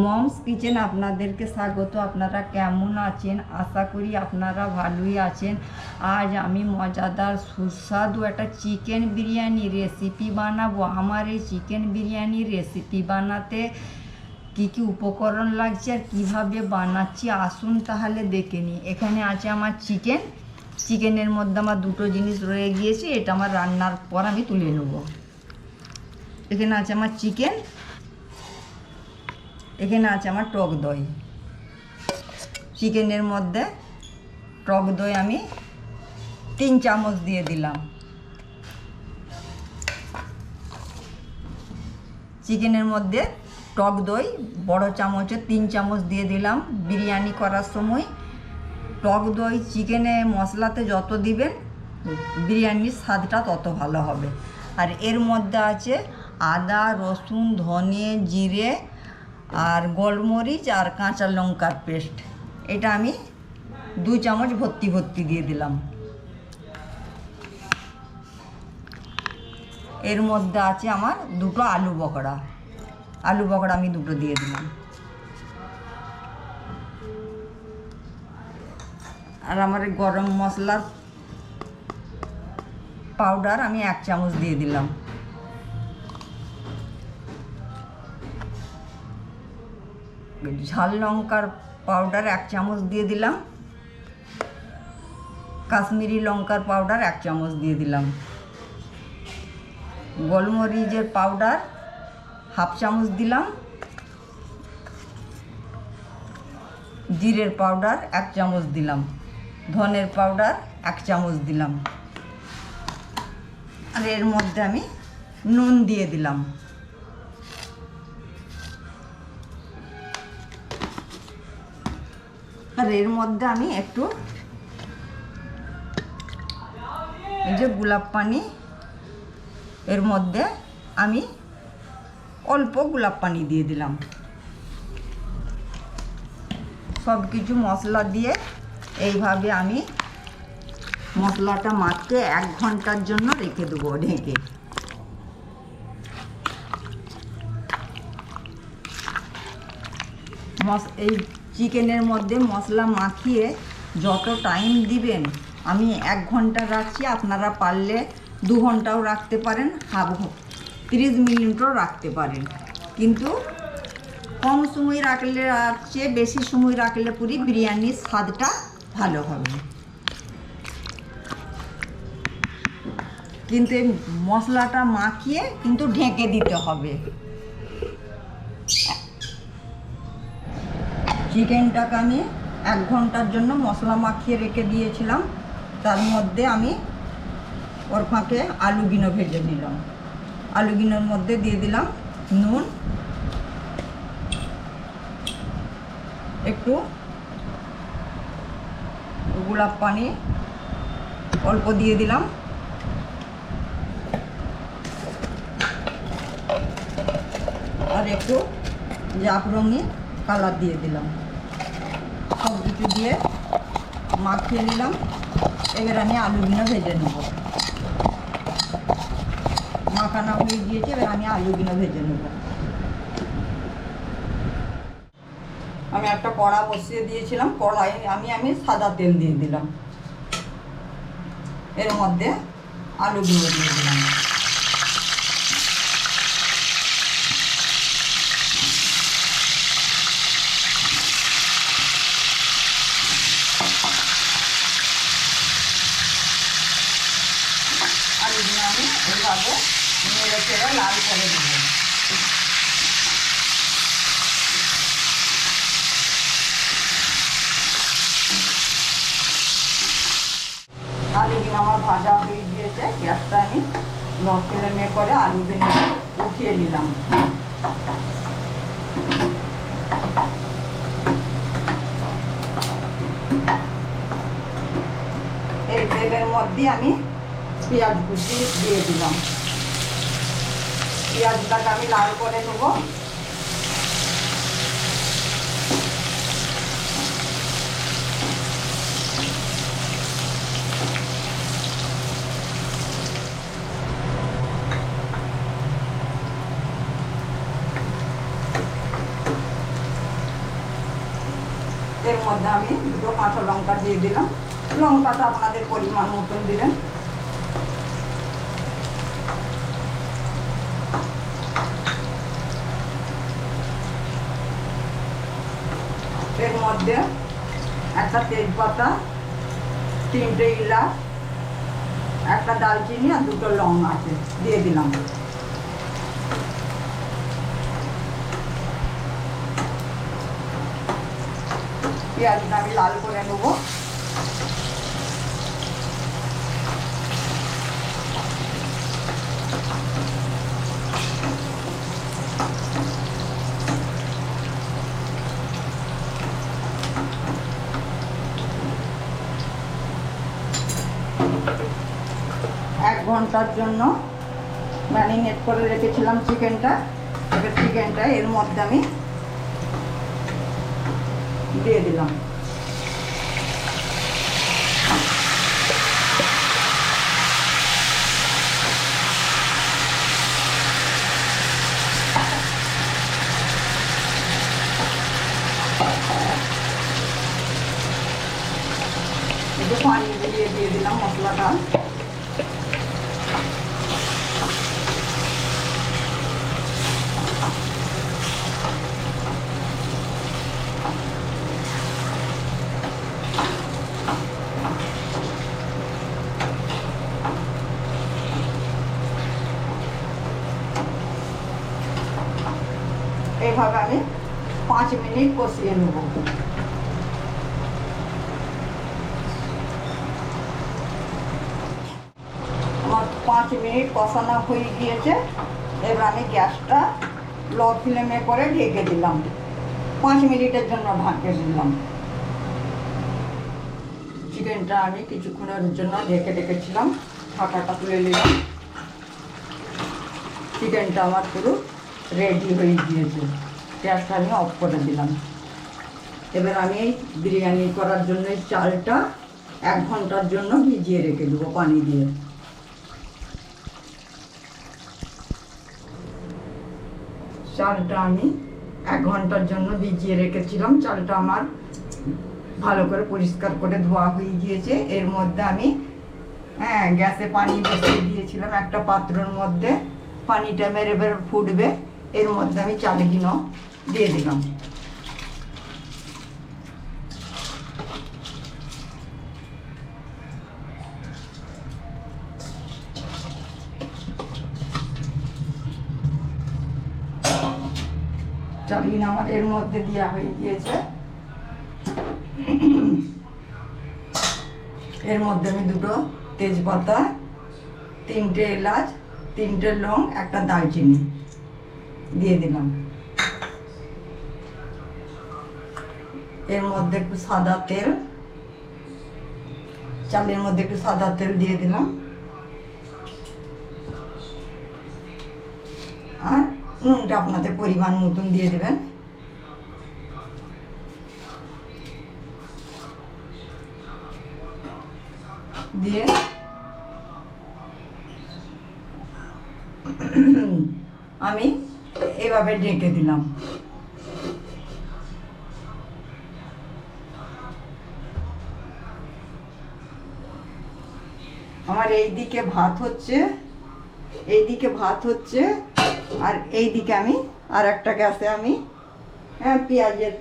Moms kitchen, আপনাদেরকে স্বাগত। আপনারা কেমন আছেন? আশা করি আপনারা ভালোই আছেন। আজ আমি মজাদার, সুস্বাদু একটা চিকেন বিরিয়ানি রেসিপি বানাবো। আমার এই চিকেন বিরিয়ানি রেসিপি বানাতে কি কি উপকরণ লাগছে আর কীভাবে বানাচ্ছি, আসুন তাহলে দেখে নিই। এখানে আছে আমার চিকেন। চিকেনের মধ্যে আমার দুটো জিনিস রয়ে গিয়েছে, এটা আমার রান্নার পর আমি তুলে নেব। এখানে আছে আমার চিকেন। এখানে আছে আমার টক দই। চিকেনের মধ্যে টক দই আমি তিন চামচ দিয়ে দিলাম। চিকেনের মধ্যে টক দই, বড় চামচে তিন চামচ দিয়ে দিলাম। বিরিয়ানি করার সময় টক দই চিকেনে মশলাতে যত দিবেন, বিরিয়ানির স্বাদটা তত ভালো হবে। আর এর মধ্যে আছে আদা, রসুন, ধনে, জিরে আর গোলমরিচ আর কাঁচা লঙ্কার পেস্ট। এটা আমি দু চামচ ভর্তি ভর্তি দিয়ে দিলাম। এর মধ্যে আছে আমার দুটো আলু বকড়া আলু বকড়া আমি দুটো দিয়ে দিলাম। আর আমার গরম মশলার পাউডার আমি এক চামচ দিয়ে দিলাম। ঝাল লঙ্কার পাউডার এক চামচ দিয়ে দিলাম। কাশ্মীরি লঙ্কার পাউডার এক চামচ দিয়ে দিলাম। গোলমরিচের পাউডার হাফ চামচ দিলাম। জিরের পাউডার এক চামচ দিলাম। ধনের পাউডার এক চামচ দিলাম। আর এর মধ্যে আমি নুন দিয়ে দিলাম। আর এর মধ্যে আমি একটু এই যে গোলাপ পানি, এর মধ্যে আমি অল্প গোলাপ পানি দিয়ে দিলাম। সব কিছু মশলা দিয়ে এইভাবে আমি মশলাটা মাখতে এক ঘণ্টার জন্য রেখে দেবো ঢেকে। মশ এই চিকেনের মধ্যে মশলা মাখিয়ে যত টাইম দিবেন, আমি এক ঘণ্টা রাখছি, আপনারা পারলে দু ঘন্টাও রাখতে পারেন, হাফ তিরিশ মিনিটও রাখতে পারেন। কিন্তু কম সময় রাখলে চেয়ে বেশি সময় রাখলে পুরি বিরিয়ানির স্বাদটা ভালো হবে। কিন্তু মশলাটা মাখিয়ে কিন্তু ঢেকে দিতে হবে। চিকেনটাকে আমি এক ঘণ্টার জন্য মশলা মাখিয়ে রেখে দিয়েছিলাম। তার মধ্যে আমি ওর ফাঁকে আলু গিনো ভেজে নিলাম। আলু গিনোর মধ্যে দিয়ে দিলাম নুন, একটু গোলাপ পানি, অল্প দিয়ে দিলাম। আর একটু জাফরঙি কালার দিয়ে দিলাম। সব কিছু দিয়ে মাখিয়ে নিলাম। এবার আমি আলুগুলো ভেজে নেব। মাখানা হয়ে গিয়েছে, এবার আমি আলুগুলো ভেজে নেব। আমি একটা কড়া বসিয়ে দিয়েছিলাম কড়াই আমি আমি সাদা তেল দিয়ে দিলাম। এর মধ্যে আলুগুলো দিয়ে দিলাম আলুগুলো আমি এইভাবে নেড়ে চেড়ে লাল করে দেবো আলুগুলো আমার ভাজা হয়ে গিয়েছে গ্যাসটা আমি লো ফ্লেমে করে আলুগুলো উঠিয়ে নিলাম। এই তেলের মধ্যে আমি পেঁয়াজ কুচি দিয়ে দিলাম। পেঁয়াজটাকে আমি লাল করে নেব। কাঁচা লঙ্কা দিয়ে দিলাম। লঙ্কাটা আপনাদের পরিমাণ মতন দিলেন এর মধ্যে একটা তেজপাতা, তিনটে ইলাচ, একটা দালচিনি আর দুটো লং আছে, দিয়ে দিলাম। পেঁয়াজটা আমি লাল করে নেব। এক ঘণ্টার জন্য ম্যারিনেট করে রেখেছিলাম চিকেনটা। এবার চিকেনটা এর মধ্যে আমি দিয়ে দিলাম একটু পানি দিয়ে দিয়ে দিলাম মশলাটা এইভাবে আমি পাঁচ মিনিট কষিয়ে নেব। আমার পাঁচ মিনিট কষানো হয়ে গিয়েছে। এবার আমি গ্যাসটা লো ফ্লেমে করে ঢেকে দিলাম। পাঁচ মিনিটের জন্য ঢাকে দিলাম। চিকেনটা আমি কিছুক্ষণের জন্য ঢেকে রেখেছিলাম। ঢাকাটা তুলে নিলাম। চিকেনটা আমার পুরো রেডি হয়ে গিয়েছে। গ্যাসটা আমি অফ করে দিলাম। এবার আমি এই বিরিয়ানি করার জন্য চালটা এক ঘণ্টার জন্য ভিজিয়ে রেখে দেবো পানি দিয়ে। চালটা আমি এক ঘণ্টার জন্য ভিজিয়ে রেখেছিলাম। চালটা আমার ভালো করে পরিষ্কার করে ধোয়া হয়ে গিয়েছে। এর মধ্যে আমি হ্যাঁ গ্যাসে পানি বসিয়ে দিয়েছিলাম একটা পাত্রর মধ্যে। পানিটা মেরে বের ফুটবে। এর মধ্যে আমি চালগুলো দিয়ে দিলাম। চালগুলো আমার এর মধ্যে দেওয়া হয়ে গিয়েছে। এর মধ্যে আমি দুটো তেজপাতা, তিনটে এলাচ, তিনটে লং, একটা দারচিনি দিয়ে দিলাম। এর মধ্যে একটু সাদা তেল। চালের মধ্যে একটু সাদা তেল দিয়ে দিলাম। আর নুনটা আপনাদের পরিমাণ মতন দিয়ে দেবেন। দিয়ে আমি এভাবে ঢেকে দিলাম। এই দিকে ভাত হচ্ছে এই দিকে ভাত হচ্ছে, আর এই দিকে আমি আর একটা গ্যাসে আমি হ্যাঁ পেঁয়াজের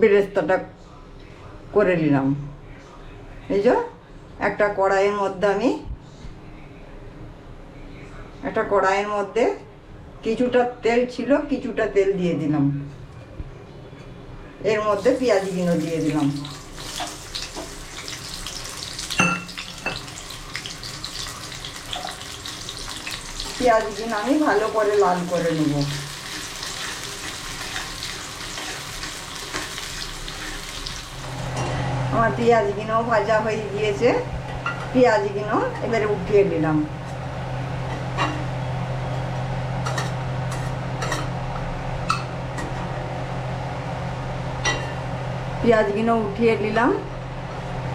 বেরেস্তাটা করে নিলাম। এই যে একটা কড়াইয়ের মধ্যে আমি, একটা কড়াইয়ের মধ্যে কিছুটা তেল ছিল, কিছুটা তেল দিয়ে দিলাম। এর মধ্যে পেঁয়াজগুলো দিয়ে দিলাম। পেঁয়াজগুলো আমি ভালো করে লাল করে নেব। আমার পেঁয়াজগুলো ভাজা হয়ে গিয়েছে। পেঁয়াজগুলো এবারে উঠিয়ে দিলাম। পেঁয়াজগুলো উঠিয়ে নিলাম।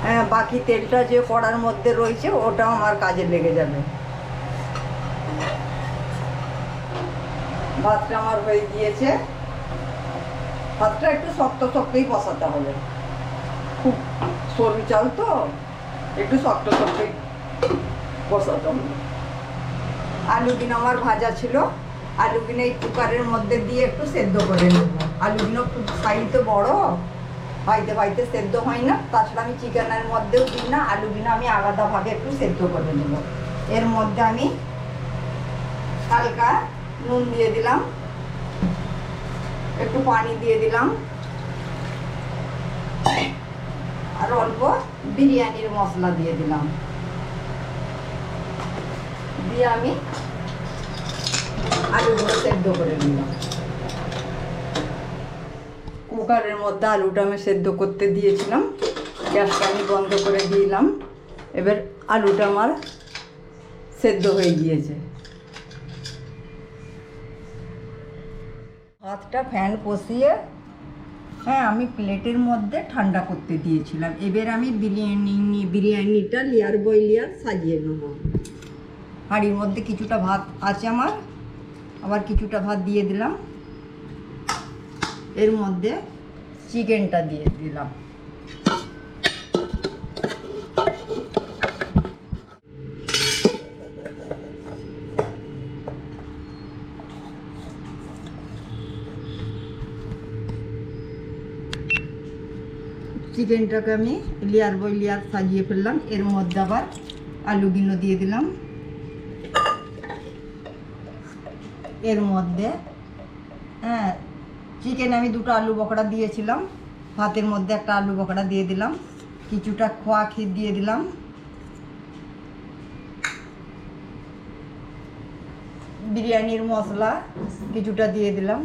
হ্যাঁ বাকি তেলটা যে কড়ার মধ্যে রয়েছে, ওটাও আমার কাজে লেগে যাবে। ভাতটা আমার হয়ে গিয়েছে। ভাতটা একটু শক্ত শক্তই বসাতে হবে। খুব সরু চাল তো, একটু শক্ত শক্ত বসাতে হবে। আলু দিন আমার ভাজা ছিল। আলু কিনে এই কুকারের মধ্যে দিয়ে একটু সেদ্ধ করে নেব। আলু কিনো খুব সাইজ বড় বাইতে বাইতে সেদ্ধ হয় না। তাছাড়া আমি চিকেনের মধ্যেও দিই না, আলু কিনো আমি আলাদাভাবে একটু সেদ্ধ করে নেব। এর মধ্যে আমি হালকা নুন দিয়ে দিলাম। একটু পানি দিয়ে দিলাম। আর অল্প বিরিয়ানির মশলা দিয়ে দিলাম। দিয়ে আমি আলুগুলো সেদ্ধ করে নিলাম। কুকারের মধ্যে আলুটা আমি সেদ্ধ করতে দিয়েছিলাম। গ্যাসটা আমি বন্ধ করে দিলাম। এবার আলুটা আমার সেদ্ধ হয়ে গিয়েছে। ভাতটা ফ্যান কষিয়ে হ্যাঁ আমি প্লেটের মধ্যে ঠান্ডা করতে দিয়েছিলাম। এবার আমি বিরিয়ানি বিরিয়ানিটা লেয়ার বই লেয়ার সাজিয়ে নেব। হাঁড়ির মধ্যে কিছুটা ভাত আছে আমার, আবার কিছুটা ভাত দিয়ে দিলাম। এর মধ্যে চিকেনটা দিয়ে দিলাম। চিকেনটাকে আমি লেয়ার বাই লেয়ার সাজিয়ে ফেললাম। এর মধ্যে আবার আলুগুলো দিয়ে দিলাম। এর মধ্যে হ্যাঁ চিকেন আমি দুটো আলু বকড়া দিয়েছিলাম। ভাতের মধ্যে একটা আলু বকড়া দিয়ে দিলাম। কিছুটা খোয়া ক্ষীর দিয়ে দিলাম। বিরিয়ানির মশলা কিছুটা দিয়ে দিলাম।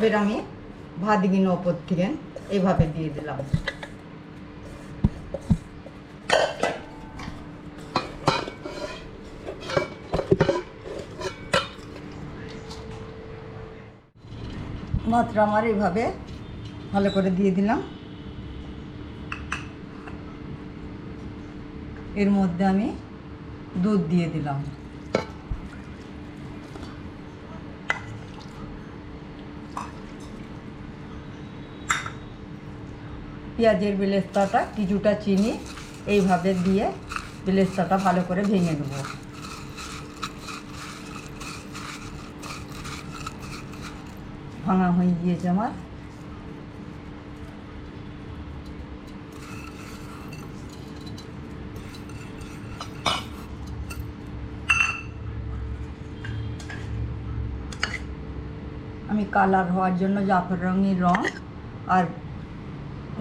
এবার আমি ভাতগুলো ওপর থেকে এইভাবে দিয়ে দিলাম। মাত্র আমার এইভাবে ভালো করে দিয়ে দিলাম। এর মধ্যে আমি দুধ দিয়ে দিলাম। পেঁয়াজের বেলেস্তাটা কিছুটা চিনি এইভাবে দিয়ে বেলেস্তাটা ভালো করে ভেঙে নেব। ভাঙা হয়ে গিয়েছে আমার। আমি কালার হওয়ার জন্য জাফর রঙের রং আর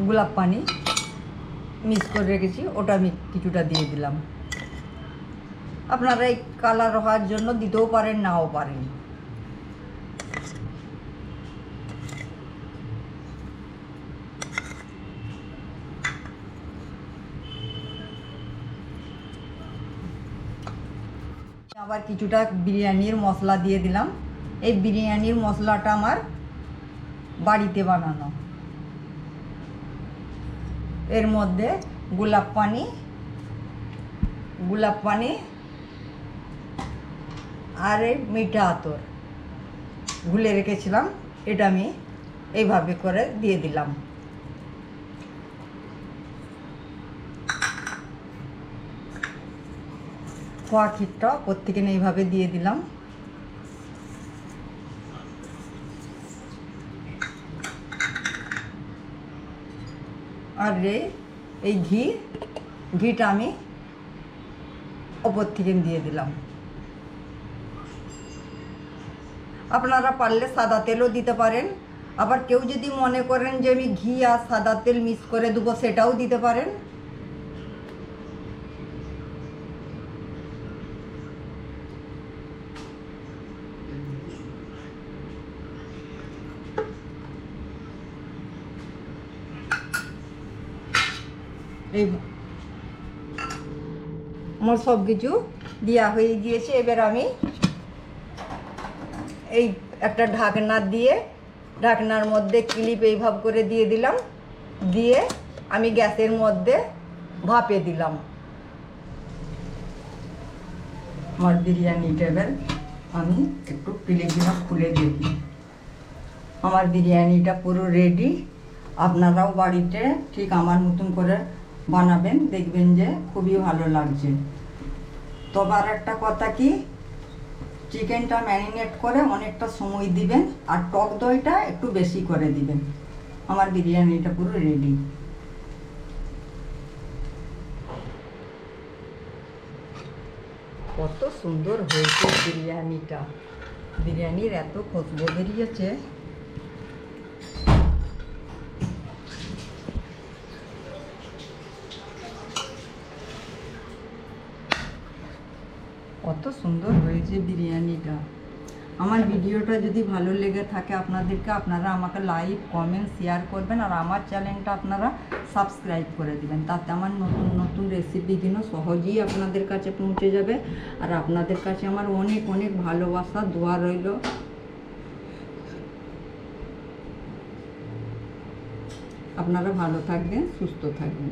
গোলাপ পানি মিক্স করে রেখেছি, ওটা আমি কিছুটা দিয়ে দিলাম। আপনারা এই কালার হওয়ার জন্য দিতেও পারেন, নাও পারেন। আবার কিছুটা বিরিয়ানির মশলা দিয়ে দিলাম। এই বিরিয়ানির মশলাটা আমার বাড়িতে বানানো। এর মধ্যে গোলাপ পানি গোলাপ পানি, আর এই মিঠা আতর। গুলে রেখেছিলাম, এটা আমি এইভাবে করে দিয়ে দিলাম। খোয়া ক্ষীরটা প্রত্যেকে এইভাবে দিয়ে দিলাম। আর রে, এই ঘি, ঘিটা আমি ওপর থেকে দিয়ে দিলাম। আপনারা পারলে সাদা তেলও দিতে পারেন। আবার কেউ যদি মনে করেন যে আমি ঘি আর সাদা তেল মিক্স করে দেবো, সেটাও দিতে পারেন। আমার সব কিছু দেওয়া হয়ে গিয়েছে। এবার আমি এই একটা ঢাকনা দিয়ে ঢাকনার মধ্যে ক্লিপ এইভাব করে দিয়ে দিলাম। দিয়ে আমি গ্যাসের মধ্যে ভাপে দিলাম। আমার বিরিয়ানি টেবিল আমি একটু ক্লিপগুলো খুলে দেখি আমার বিরিয়ানিটা পুরো রেডি আপনারাও বাড়িতে ঠিক আমার মতন করে বানাবেন, দেখবেন যে খুবই ভালো লাগছে। তবে আর একটা কথা কি, চিকেনটা ম্যারিনেট করে অনেকটা সময় দিবেন, আর টক দইটা একটু বেশি করে দিবেন। আমার বিরিয়ানিটা পুরো রেডি কত সুন্দর হয়েছে বিরিয়ানিটা। বিরিয়ানির এত খুশবু বেরিয়েছে। কত সুন্দর হয়েছে বিরিয়ানিটা। আমার ভিডিওটা যদি ভালো লেগে থাকে আপনাদেরকে, আপনারা আমাকে লাইক, কমেন্ট, শেয়ার করবেন আর আমার চ্যানেলটা আপনারা সাবস্ক্রাইব করে দিবেন। তাতে আমার নতুন নতুন রেসিপিগুলো সহজেই আপনাদের কাছে পৌঁছে যাবে। আর আপনাদের কাছে আমার অনেক অনেক ভালোবাসা, দোয়া রইল। আপনারা ভালো থাকবেন, সুস্থ থাকবেন।